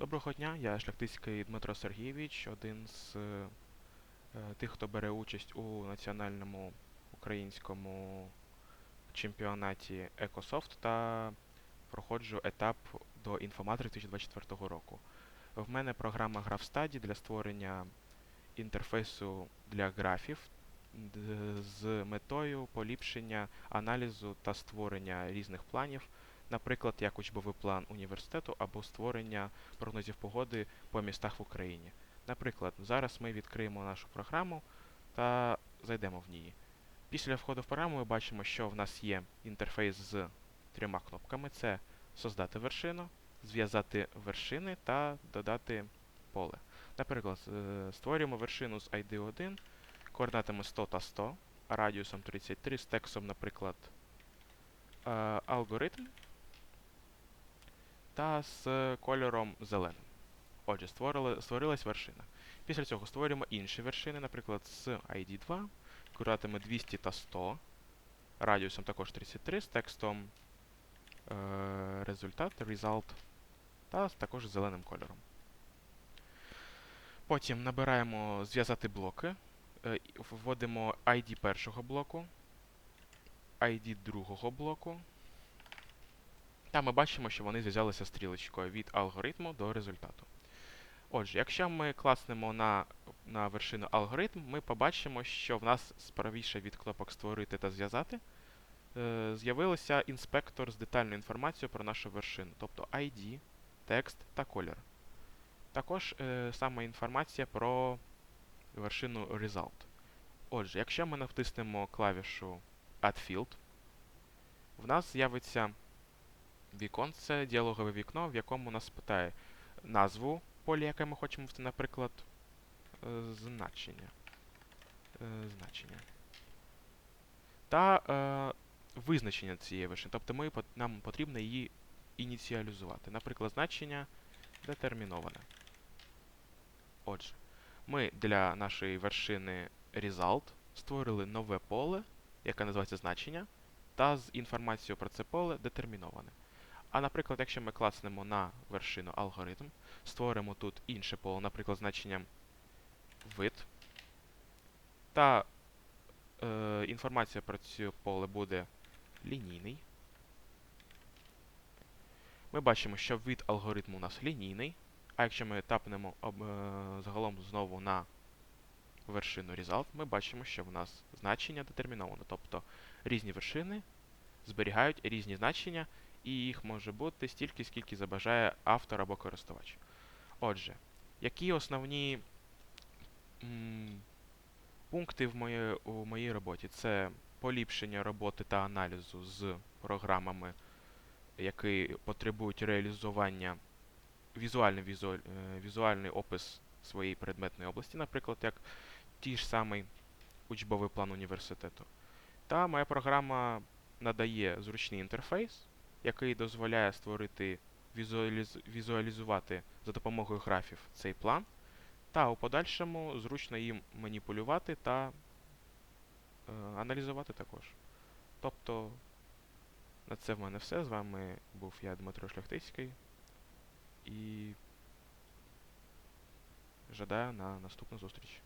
Доброго дня, я Шляхтицький Дмитро Сергійович, один з е, тих, хто бере участь у національному українському чемпіонаті Екософт та проходжу етап до інформатори 2024 року. В мене програма GraphStudy для створення інтерфейсу для графів з метою поліпшення аналізу та створення різних планів, наприклад, як учбовий план університету або створення прогнозів погоди по містах в Україні. Наприклад, зараз ми відкриємо нашу програму та зайдемо в ній. Після входу в програму ми бачимо, що в нас є інтерфейс з трьома кнопками: це создати вершину, зв'язати вершини та додати поле. Наприклад, е, створюємо вершину з ID 1, координатами 100 та 100, радіусом 33 з текстом, наприклад, е, алгоритм та з кольором зеленим. Отже, створили, створилась вершина. Після цього створюємо інші вершини, наприклад, з ID 2, координатами 200 та 100, радіусом також 33, з текстом е, результат, result, та також зеленим кольором. Потім набираємо зв'язати блоки, е, вводимо ID першого блоку, ID другого блоку, та ми бачимо, що вони зв'язалися стрілочкою від алгоритму до результату. Отже, якщо ми класнемо на, на вершину алгоритм, ми побачимо, що в нас справіше від кнопок Створити та зв'язати е, з'явився інспектор з детальною інформацією про нашу вершину, тобто ID, текст та колір. Також е, саме інформація про вершину Result. Отже, якщо ми натиснемо клавішу Add Field, в нас з'явиться віконце, діалогове вікно, в якому нас питає назву поля, яке ми хочемо наприклад, е, значення. Е, значення. Та е, визначення цієї вершини. Тобто ми, нам потрібно її ініціалізувати. Наприклад, значення детерміноване. Отже, ми для нашої вершини result створили нове поле, яке називається значення, та з інформацією про це поле детерміноване. А наприклад, якщо ми класнемо на вершину алгоритм, створимо тут інше поле, наприклад, значенням вид, та е, інформація про це поле буде лінійний. Ми бачимо, що вид алгоритму у нас лінійний, а якщо ми тапнемо об, е, загалом знову на вершину result, ми бачимо, що в нас значення детерміновано. Тобто різні вершини зберігають різні значення, і їх може бути стільки, скільки забажає автор або користувач. Отже, які основні м, пункти в моє, у моїй роботі? Це поліпшення роботи та аналізу з програмами, які потребують реалізування візуальний, візуаль, е, візуальний опис своєї предметної області, наприклад, як ті ж самий учбовий план університету. Та моя програма надає зручний інтерфейс, який дозволяє створити візуаліз... візуалізувати за допомогою графів цей план, та у подальшому зручно їм маніпулювати та е, аналізувати також. Тобто, на це в мене все. З вами був я, Дмитро Шляхтицький. І жадаю на наступну зустріч.